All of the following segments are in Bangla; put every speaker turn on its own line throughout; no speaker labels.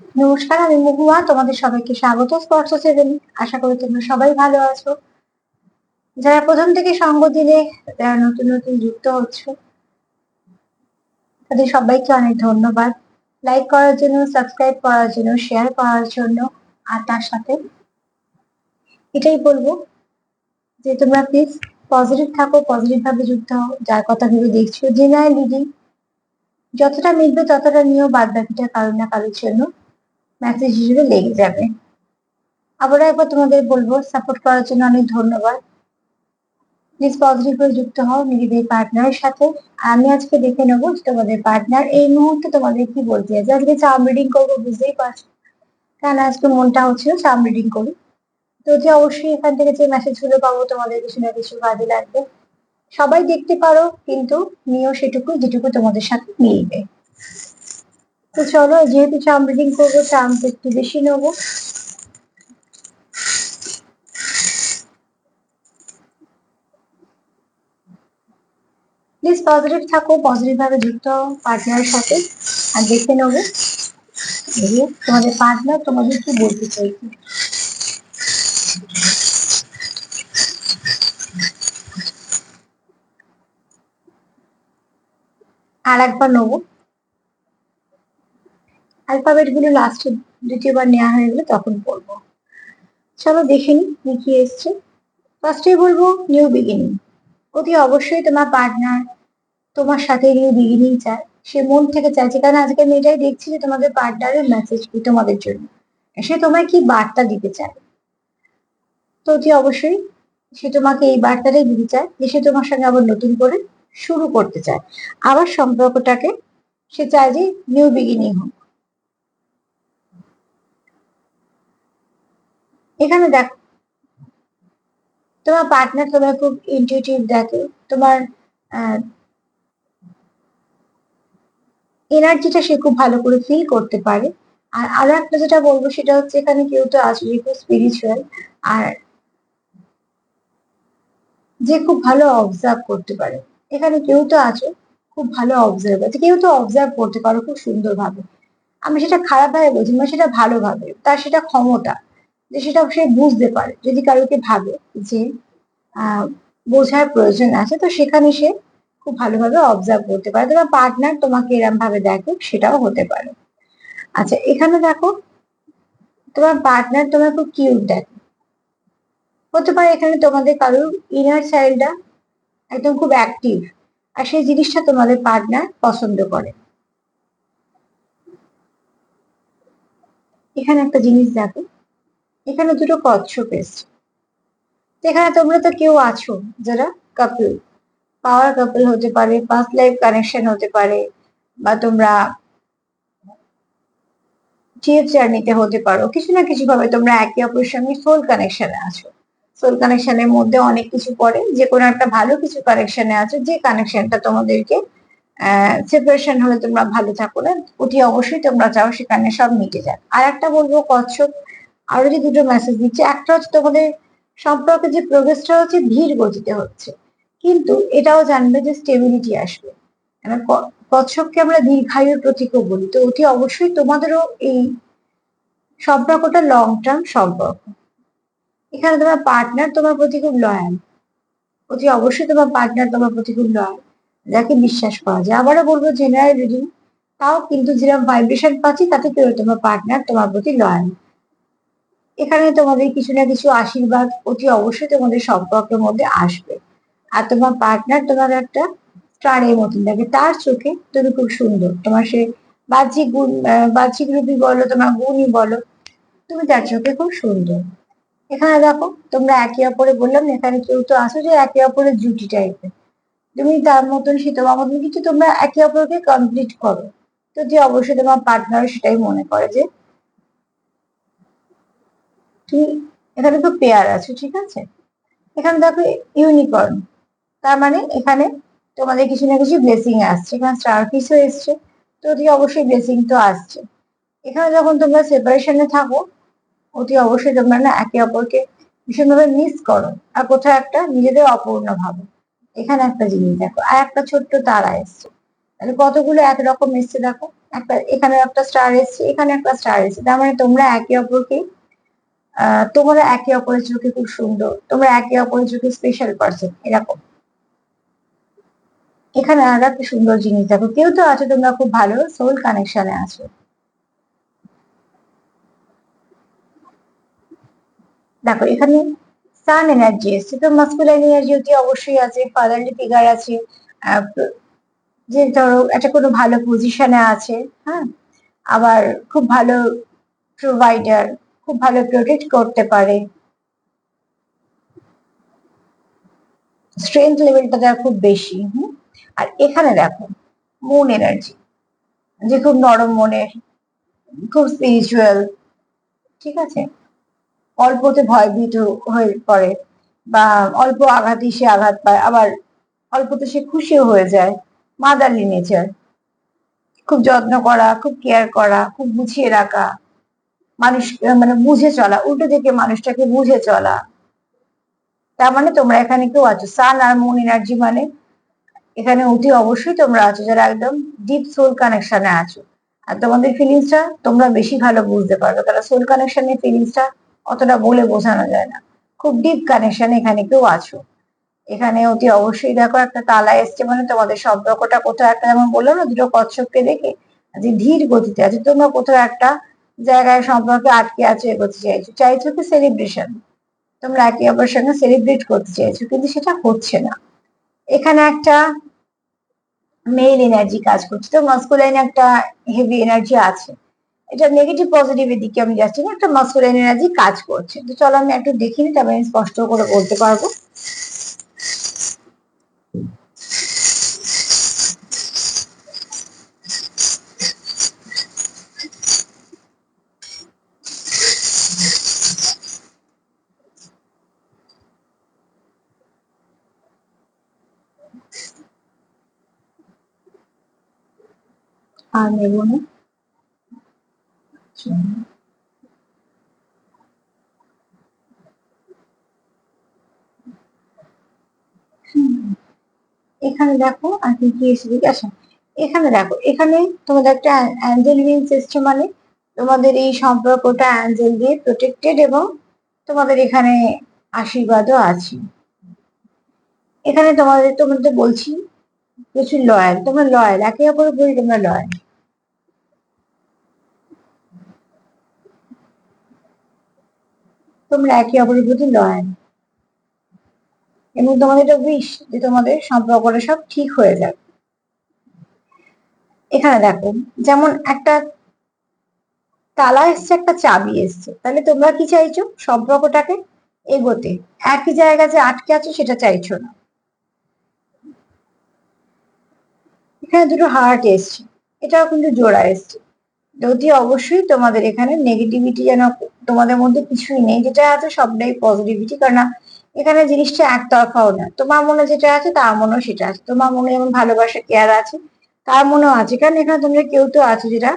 নমস্কার, আমি মহুয়া, তোমাদের সবাইকে স্বাগত স্পর্শ সেভেন আশা করি তোমরা সবাই ভালো আছো। যারা প্রথম থেকে সঙ্গ দিলে যারা নতুন নতুন যুক্ত হচ্ছ, তাদের সবাইকে অনেক ধন্যবাদ। লাইক করার জন্য সাবস্ক্রাইব করার জন্য শেয়ার করার জন্য, আর তার সাথে এটাই বলব যে তোমরা প্লিজ পজিটিভ থাকো পজিটিভ ভাবে যুক্ত হও, যার কথা ভেবে দেখছ জেনারেল রিডিং যতটা মিলবে ততটা নিয়েও বাদ বাকিটা কারও না কারোর জন্য। মেসেজ হিসেবে লেগে যাবে। আবারও একবার তোমাদের বলব সাপোর্ট করার জন্য অনেক ধন্যবাদ। প্লিজ পজিটিভ হয়ে যুক্ত হও নিজেদের পার্টনারের সাথে। আমি আজকে দেখে নেব তোমাদের পার্টনার এই মুহূর্তে তোমাদের কি বলতে আছে আজকে চাম রিডিং করব বুঝতেই পারছ। কারণ আজকে মনটা হচ্ছিল চাম রিডিং করি। তো যে অবশ্যই এখান থেকে যে মেসেজগুলো পাবো তোমাদের কিছু না কিছু কাজে লাগবে। সবাই দেখতে পারো, কিন্তু নিয়েও সেটুকু যেটুকু তোমাদের সাথে মিলবে। তো চলো, যেহেতু চাম রিডিং করব, চাম একটু বেশি নেব। প্লিজ পজিটিভ থাকো পজিটিভ ভাবে যুক্ত পার্টনারের সাথে, আর দেখে নেব। তোমাদের পার্টনার তোমাদের কি বলতে চাইছে আর একবার নেব। অ্যালফাবেটগুলো লাস্টে দ্বিতীয়বার নেওয়া হয়ে গেলে তখন পড়ব। চলো দেখে নি কি কি এসছে। ফার্স্টে বলব নিউ বিগিনিং অতি অবশ্যই তোমার পার্টনার তোমার সাথে নিউ বিগিনিং চায়। সে মন থেকে চাইছে। কারণ আজকে আমি এটাই দেখছি যে তোমাদের পার্টনারের মেসেজ কি, তোমাদের জন্য। সে তোমায় কি বার্তা দিতে চায়? তো অতি অবশ্যই সে তোমাকে এই বার্তাটাই দিতে চায় যে সে তোমার সঙ্গে আবার নতুন করে শুরু করতে চায়। আবার সম্পর্কটাকে সে চায় যে নিউ বিগিনিং হোক। এখানে দেখো, তোমার পার্টনার তোমার খুব ইনটিউটিভ দেখে। তোমার এনার্জিটা সে খুব ভালো করে ফিল করতে পারে। আর আরও একটা যেটা বলব সেটা হচ্ছে এখানে কেউ তো আছে খুব স্পিরিচুয়াল আর যে খুব ভালো অবজার্ভ করতে পারে। এখানে কেউ তো আছে, খুব ভালো অবজার্ভ আছে কেউ তো অবজার্ভ করতে পারো খুব সুন্দরভাবে। আমি সেটা খারাপ ভাবে বলছি না, সেটা ভালোভাবে তার সেটা ক্ষমতা। যে সেটা সে বুঝতে পারে, যদি কারোকে ভাবে যে বোঝার প্রয়োজন আছে, তো সেখানে সে খুব ভালোভাবে অবজার্ভ করতে পারে। তোমার পার্টনার তোমাকে এরম ভাবে দেখে সেটাও হতে পারে। আচ্ছা এখানে দেখো, তোমার পার্টনার তোমার খুব কিউট দেখে। হতে পারে এখানে তোমাদের কারোর ইনার চাইল্ডটা একদম খুব অ্যাক্টিভ আর সেই জিনিসটা তোমাদের পার্টনার পছন্দ করে। এখানে একটা জিনিস দেখো এখানে দুটো কচ্ছপ এসছে এখানে তোমরা তো কেউ আছো যারা কাপল পাওয়ার কাপল হতে পারে পাস্ট লাইফ কানেকশন হতে পারে, বা তোমরা টিএফ জার্নিতে হতে পারো। কিছু না কিছু ভাবে তোমরা একে অপরের সঙ্গে সোল কানেকশনে আছো। সোল কানেকশনের মধ্যে অনেক কিছু পড়ে, যে কোনো একটা ভালো কিছু কানেকশনে আছো, যে কানেকশনটা তোমাদেরকে সেপারেশন হলে তোমরা ভালো থাকো না ওটি অবশ্যই তোমরা চাও সেখানে সব মিটে যায়। আর একটা বলব, কচ্ছপ আরও যে দুটো মেসেজ দিচ্ছে, একটা হচ্ছে তোমাদের সম্পর্কে যে প্রোগ্রেসটা হচ্ছে, ধীর গতিতে হচ্ছে। কিন্তু এটাও জানবে যে স্টেবিলিটি আসবে। কচ্ছপকে আমরা দীর্ঘায়ুর প্রতীকও বলি। তো অতি অবশ্যই তোমাদেরও এই সম্পর্কটা লং টার্ম সম্পর্ক। এখানে তোমার পার্টনার তোমার প্রতি খুব লয়াল অতি অবশ্যই তোমার পার্টনার তোমার প্রতি খুব লয়াল যাকে বিশ্বাস করা যায়। আবারও বলব জেনারেল রিডিং তাও কিন্তু যেরকম ভাইব্রেশন পাচ্ছি, তাতে কেউ তোমার পার্টনার তোমার প্রতি লয়াল এখানে তোমাদের কিছু না কিছু আশীর্বাদ অতি অবশ্যই তোমাদের সম্পর্কের মধ্যে আসবে। আর তোমার পার্টনার তোমার একটা স্টারের মতন দেখে তার চোখে তুমি খুব সুন্দর। তোমার সে বাহ্যিক গুণ বাহ্যিক রূপই বলো, তোমার গুণই বলো, তুমি তার চোখে খুব সুন্দর। এখানে দেখো, তোমরা একে অপরে বললাম এখানে কেউ তো আসো যে একে অপরের জুটি টাইপের তুমি তার মতন সে তোমার মতন কিছু তোমরা একে অপরকে কমপ্লিট করো। তো যে অবশ্যই তোমার পার্টনার সেটাই মনে করে যে তুমি এখানে তো পেয়ার আছে, ঠিক আছে? এখানে দেখো ইউনিকর্ন তার মানে এখানে তোমাদের কিছু না কিছু ব্লেসিং আসছে। এখানে স্টার পিসও এসছে, তো অতি অবশ্যই ব্লেসিং তো আসছে। এখানে যখন তোমরা সেপারেশনে থাকো, অতি অবশ্যই তোমরা না একে অপরকে ভীষণভাবে মিস করো। আর কোথাও একটা নিজেদের অপূর্ণ ভাবো। এখানে একটা জিনিস দেখো, আর একটা ছোট্ট তারা এসছে। তাহলে কতগুলো একরকম এসছে দেখো? একটা এখানে একটা স্টার এসছে এখানে একটা স্টার এসছে। তার মানে তোমরা একে অপরকে তোমরা একে অপরের চোখে খুব সুন্দর। তোমরা একে অপরের চোখে স্পেশাল পার্সন এরকম। এখানে আলাদা একটা সুন্দর জিনিস দেখো, কেউ তো আছো, তোমরা খুব ভালো সোল কানেকশনে আছো। দেখো, এখানে সান এনার্জি এসছে, তো মাস্কুলাইন এনার্জি অতি অবশ্যই আছে ফাদারলি ফিগার আছে যে ধরো একটা কোনো ভালো পজিশনে আছে হ্যাঁ? আবার খুব ভালো প্রোভাইডার খুব ভালো প্রোটেক্ট করতে পারে। স্ট্রেংথ লেভেলটা তার খুব বেশি, হুম? আর এখানে দেখো মুন এনার্জি যে খুব নরম মনের, খুব স্পিরিচুয়াল ঠিক আছে? অল্পতে ভয়ভীত হয়ে পড়ে বা অল্প আঘাতই সে আঘাত পায়, আবার অল্পতে সে খুশিও হয়ে যায় মাদারলি নেচার খুব যত্ন করা, খুব কেয়ার করা, খুব গুছিয়ে রাখা। মানুষ মানে বুঝে চলা, উল্টো দিকে মানুষটাকে বুঝে চলা। তার মানে তোমরা এখানে কেউ আছো? সান আর মুন এনার্জি মানে? এখানে অতি অবশ্যই তোমরা আছো যারা একদম ডিপ সোল কানেকশনে আছো। আর তোমাদের ফিলিংসটা তোমরা বেশি ভালো বুঝতে পারবে, কারণ সোল কানেকশনের ফিলিংসটা অতটা বলে বোঝানো যায় না। খুব ডিপ কানেকশন এখানে কেউ আছো। এখানে অতি অবশ্যই দেখো একটা তালা এসছে মানে তোমাদের সম্পর্কটা কোথাও একটা, যেমন বলল না, দুটো কচ্ছপকে দেখে, যে ধীর গতিতে আছে। তোমরা কোথাও একটা জায়গায় সম্পর্কে আটকে আছো, এগোতে চাইছো। চাইছো কি সেলিব্রেশন তোমরা একে অপরের সঙ্গে সেলিব্রেট করতে চাইছো, কিন্তু সেটা হচ্ছে না। এখানে একটা মেল এনার্জি কাজ করছে। তো মাস্কুলাইন একটা হেভি এনার্জি আছে। এটা নেগেটিভ পজিটিভ এর দিকে আমি যাচ্ছি না, একটা মাস্কুলাইন এনার্জি কাজ করছে। তো চলো আমি একটু দেখিনি, তবে আমি স্পষ্ট করে বলতে পারব। আর নেব না এখানে দেখো আর কি কি আসা। এখানে দেখো, এখানে তোমাদের একটা অ্যাঞ্জেল উইংস এসছে মানে তোমাদের এই সম্পর্কটা অ্যাঞ্জেল দিয়ে প্রোটেক্টেড এবং তোমাদের এখানে আশীর্বাদও আছে। এখানে তোমাদের তোমাদের বলছি, প্রচুর লয়াল তোমরা লয়াল একে অপরের বলি তোমরা লয়াল তোমরা একে অপরের প্রতি লয়াল এবং তোমাদের এটা উইশ যে তোমাদের সম্পর্কটা সব ঠিক হয়ে যাবে এখানে দেখো, যেমন একটা তালা এসছে, একটা চাবি এসছে। তাহলে তোমরা কি চাইছো? সম্পর্কটাকে এগোতে। একই জায়গা যে আটকে আছো, সেটা চাইছো না। এখানে দুটো হার্ট এসছে। এটাও কিন্তু জোড়া এসছে। যদি অবশ্যই তোমাদের এখানে নেগেটিভিটি যেন তোমাদের মধ্যে কিছুই নেই, যেটা আছে সবটাই পজিটিভিটি কারণ এখানে জিনিসটা একতরফাও না। তোমার মনে যেটা আছে, তার মনেও সেটা আছে। তোমার মনে যেমন ভালোবাসা কেয়ার আছে, তার মনেও আছে। কারণ এখানে তোমরা কেউ তো আছো যেটা,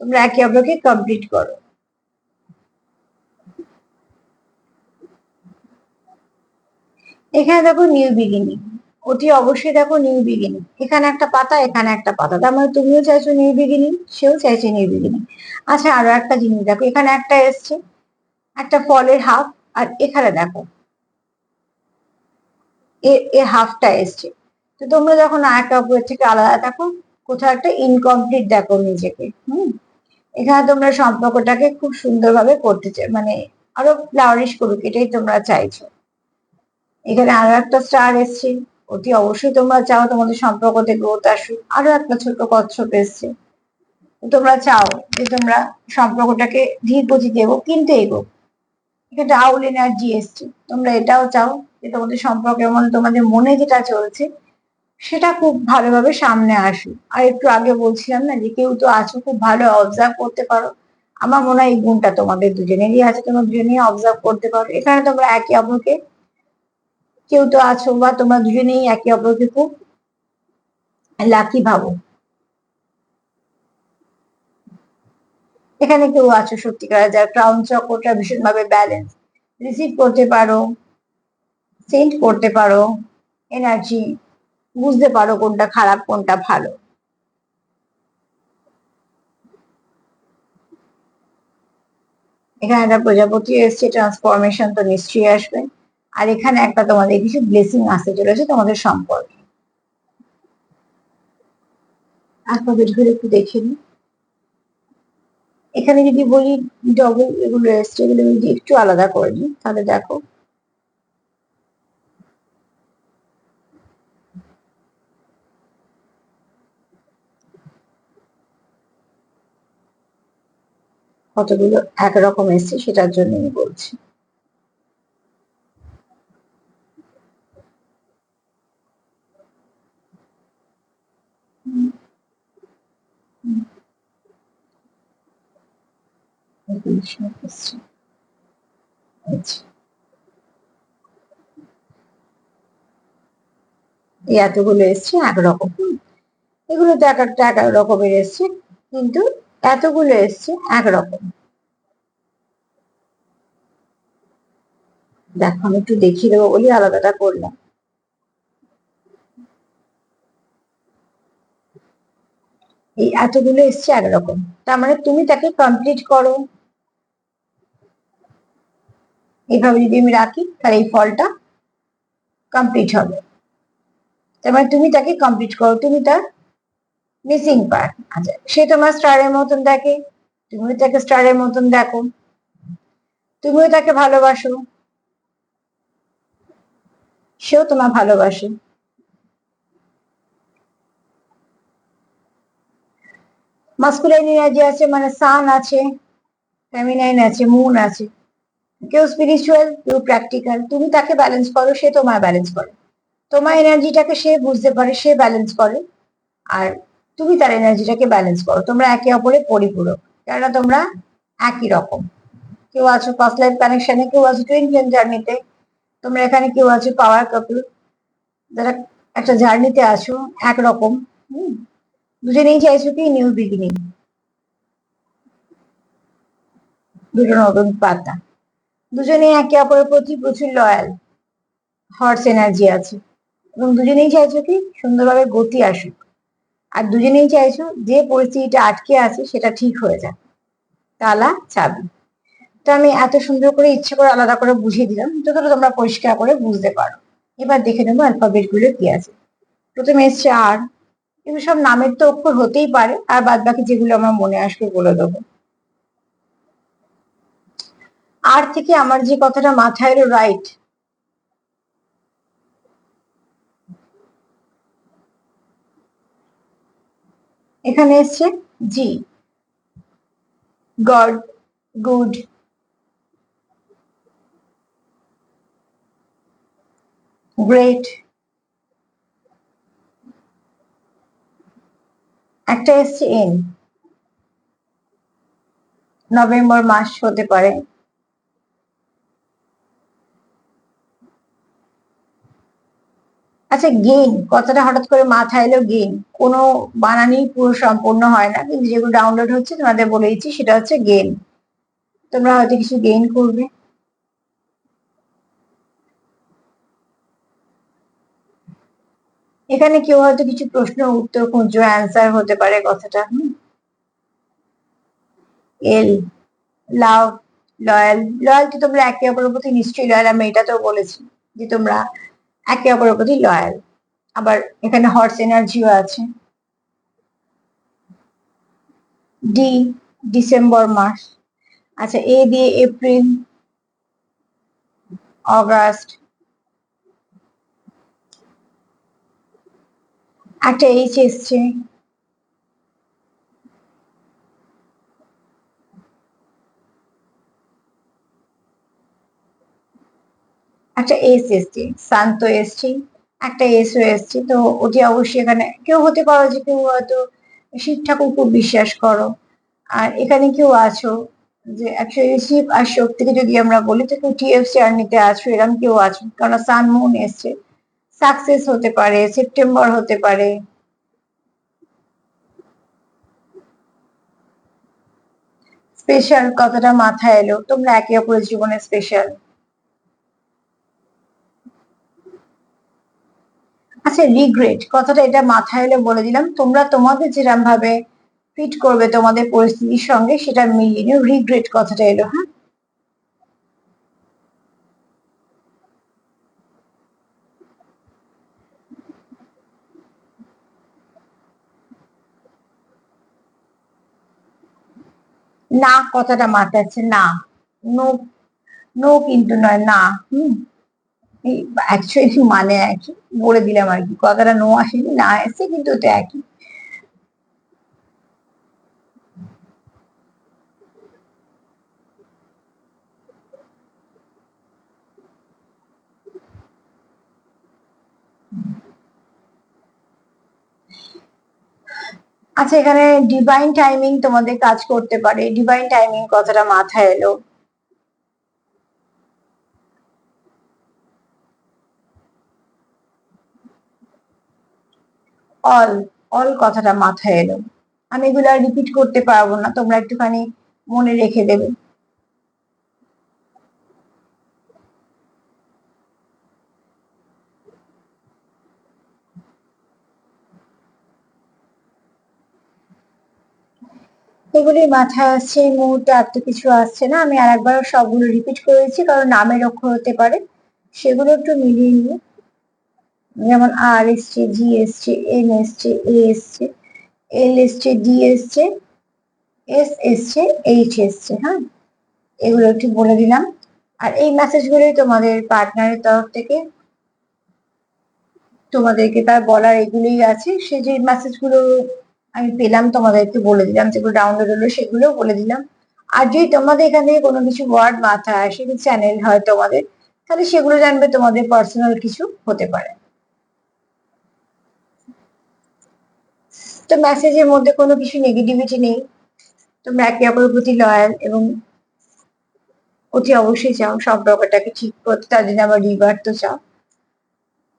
তোমরা একে অপরকে কমপ্লিট করো। এখানে দেখো নিউ বিগিনিং অতি অবশ্যই দেখো নিউ বিগিনিং এখানে একটা পাতা, এখানে একটা পাতা। তার মানে তুমিও চাইছো নিউ বিগিনিং সেও চাইছে নিউ বিগিনিং আচ্ছা আরও একটা জিনিস দেখো, এখানে একটা এসছে, একটা ফলের হাফ, আর এখানে দেখো এর হাফটা এসছে। তো তোমরা যখন একে অপরের থেকে আলাদা থাকো কোথাও একটা ইনকমপ্লিট দেখো নিজেকে, হুম? এখানে তোমরা সম্পর্কটাকে খুব সুন্দরভাবে করতে চাই মানে আরও ফ্লাওয়ারিশ করুক, এটাই তোমরা চাইছো। এখানে আরও একটা স্টার এসছে। অতি অবশ্যই তোমরা চাও তোমাদের সম্পর্কতে গ্রোথ আসুক। আরও একটা ছোট কচ্ছপ এসছে। তোমরা চাও যে তোমরা সম্পর্কটাকে ধীর গতিতে এগো, কিন্তু এগো। এখানে আউল এনার্জি এসছে। তোমরা এটাও চাও যে তোমাদের সম্পর্কের মধ্যে তোমাদের মনে যেটা চলছে, সেটা খুব ভালোভাবে সামনে আসুক। আর একটু আগে বলছিলাম না যে কেউ তো আছো, খুব ভালো অবজার্ভ করতে পারো। আমার মনে হয় এই গুণটা তোমাদের দুজনেরই আছে, তোমরা দুজনেই অবজার্ভ করতে পারো। এখানে তোমরা একে অপরকে কেউ তো আছো বা তোমরা দুজনেই একে অপরকে খুব লাকি ভাবো। এখানে কেউ আছো সত্যিকার, যার ক্রাউন চক্রটা ভীষণভাবে ব্যালেন্স রিসিভ করতে পারো সেন্ড করতে পারো এনার্জি বুঝতে পারো কোনটা খারাপ, কোনটা ভালো। এখানে একটা প্রজাপতি এসছে ট্রান্সফরমেশন তো নিশ্চয়ই আসবে। আর এখানে একটা তোমাদের কিছু ব্লেসিং আসতে চলেছে তোমাদের সম্পর্কে। অ্যালফাবেটগুলো একটু দেখে নিই। এখানে যদি বলি ডবল এগুলো এসছে এগুলো যদি একটু আলাদা করে নিই, তাহলে দেখো। কতগুলো একরকম এসছে সেটার জন্য আমি বলছি। এই এতগুলো এসছে একরকম এগুলো তো এক একটা এক রকমের এসছে, কিন্তু এতগুলো এসছে একরকম দেখো, আমি একটু দেখিয়ে দেবো বলি, আলাদাটা করলাম। এই এতগুলো এসছে একরকম তার মানে তুমি তাকে কমপ্লিট করো। এইভাবে যদি আমি রাখি, তাহলে এই ফলটা কমপ্লিট হবে। তার মানে তুমি তাকে কমপ্লিট করো। তুমি তার মিসিং পার্ট আচ্ছা সে তোমার স্টারের মতন দেখে। তুমিও তাকে স্টারের মতন দেখো। তুমিও তাকে ভালোবাসো। সেও তোমার ভালোবাসে। মাস্কুলাইন এনার্জি আছে মানে সান আছে ফেমিনাইন আছে মুন আছে। কেউ স্পিরিচুয়াল কেউ প্র্যাকটিক্যাল তুমি তাকে ব্যালেন্স করো, সে তোমার ব্যালেন্স করে। তোমার এনার্জিটাকে সে বুঝতে পারে, সে ব্যালেন্স করে। আর তুমি তার এনার্জিটাকে ব্যালেন্স করো। তোমরা একে অপরের পরিপূরক, কেননা তোমরা একই রকম। কেউ আছো ফার্স্ট লাইফ কানেকশনে কেউ আছো টুইন ফ্লেম জার্নিতে তোমরা এখানে কেউ আছো পাওয়ার কাপল যারা একটা জার্নিতে আছো, একরকম। হম, দুজনেই চাইছো কি নিউ বিগিনিং দুটো নতুন পাতা। দুজনেই একে অপরের প্রতি প্রচুর লয়াল হর্স এনার্জি আছে। এবং দুজনেই চাইছো কি সুন্দরভাবে গতি আসুক। আর দুজনেই চাইছো যে পরিস্থিতিটা আটকে আছে সেটা ঠিক হয়ে যাক। তালা চাবি। তো আমি এত সুন্দর করে ইচ্ছে করে আলাদা করে বুঝিয়ে দিলাম, যতটা তোমরা পরিষ্কার করে বুঝতে পারো। এবার দেখে নেব অ্যালফাবেটগুলো কি আছে। প্রথমে এসছে আর এগুলো সব নামের তো অক্ষর হতেই পারে, আর বাদ বাকি যেগুলো আমার মনে আসবে বলে দেবো। আর থেকে আমার যে কথাটা মাথায় এলো রাইট এখানে এসছে জি গড গুড গ্রেট একটা এসছে এন নভেম্বর মাস হতে পারে। আচ্ছা গেইন কথাটা হঠাৎ করে মাথায় এলো গেইন কোনো বানানি পুরো সম্পূর্ণ হয় না, কিন্তু যেগুলো ডাউনলোড হচ্ছে তোমাদের বলে দিচ্ছি, সেটা হচ্ছে গেইন তোমরা হয়তো কিছু গেইন করবে। এখানে কেউ হয়তো কিছু প্রশ্ন, উত্তর খুঁজছো অ্যান্সার হতে পারে কথাটা, হুম? এল লাভ লয়াল লয়ালটি তোমরা একে অপরের প্রতি নিশ্চয়ই লয়াল আমি এটা তো বলেছি যে তোমরা একে অপরের প্রতি লয়াল আবার এখানে হর্স এনার্জিও আছে। ডি ডিসেম্বর মাস। আচ্ছা এ দিয়ে এপ্রিল অগাস্ট একটা এইচ এসছে। একটা এস এসছে, শান্ত এসছে, একটা এসও এসছে। তো ওটি অবশ্যই এখানে, কেউ হতে পারো যে কেউ হয়তো শিব ঠাকুর খুব বিশ্বাস করো। আর এখানে কেউ আছো যে অ্যাকচুয়ালি শিব আর শক্তিকে যদি আমরা বলি, তো কেউ টিএফসি আর্মিতে আছো এরকম কেউ আছো। কারণ সান মুন এসছে। সাকসেস হতে পারে সেপ্টেম্বর হতে পারে। স্পেশাল কথাটা মাথায় এলো। তোমরা একে অপরের জীবনে স্পেশাল আচ্ছা রিগ্রেট কথাটা এটা মাথায় এলে বলে দিলাম। তোমরা তোমাদের যেরকম ভাবে ফিট করবে তোমাদের পরিস্থিতির সঙ্গে, সেটা মিলিয়ে নিও। রিগ্রেট কথাটা এলো হ্যাঁ? না, কথাটা মাথাচ্ছে না। নো নো কিন্তু নয়, না। হুম? অ্যাকচুয়ালি মানে একই বলে দিলাম আর কি। কথাটা নো আসেনি, না এসে কিন্তু ওটা একই। আচ্ছা এখানে ডিভাইন টাইমিং তোমাদের কাজ করতে পারে। ডিভাইন টাইমিং কথাটা মাথায় এলো। অল অল কথাটা মাথায় এলো। আমি এগুলো আর রিপিট করতে পারব না, তোমরা একটুখানি মনে রেখে দেবে। এগুলি মাথায় আসছে, এই মুহূর্তে আর তো কিছু আসছে না। আমি আর একবার সবগুলো রিপিট করেছি, কারণ নামের অক্ষর হতে পারে। সেগুলো একটু মিলিয়ে নিয়ে যেমন আর এসছে জি এসছে এন এসছে এ এসছে এল এসছে ডি এসছে এস এসছে এইচ এসছে হ্যাঁ? এগুলো একটু বলে দিলাম। আর এই মেসেজগুলোই তোমাদের পার্টনারের তরফ থেকে তোমাদেরকে তার বলার এগুলোই আছে। সে যে মেসেজগুলো আমি পেলাম, তোমাদেরকে বলে দিলাম, যেগুলো ডাউনলোড হলো সেগুলো বলে দিলাম। আর যদি তোমাদের এখান থেকে কোনো কিছু ওয়ার্ড মাথায় আসে চ্যানেল হয় তোমাদের, তাহলে সেগুলো জানবে, তোমাদের পার্সোনাল কিছু হতে পারে। তো মেসেজের মধ্যে কোনো কিছু নেগেটিভিটি নেই। তোমরা একে অপরের প্রতি লয়াল এবং অতি অবশ্যই চাও সব সম্পর্কটাকে ঠিক করতে জন্য আবার রিভার তো চাও।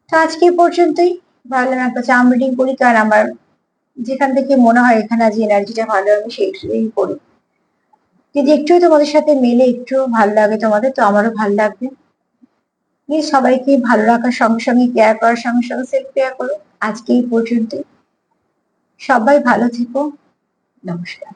তো আজকে পর্যন্তই। ভাবলাম একটা চাম রিডিং করি, কারণ আমার যেখান থেকে মনে হয় এখানে আজ এনার্জিটা ভালো আমি সেইটাই করি। যদি একটু তোমাদের সাথে মেলে, একটু ভালো লাগে তোমাদের, তো আমারও ভালো লাগবে। সবাইকে ভালো রাখার সঙ্গে সঙ্গে কেয়ার করার সঙ্গে সঙ্গে সেলফ কেয়ার করো। আজকে এই পর্যন্তই। সবাই ভালো থেকো। নমস্কার।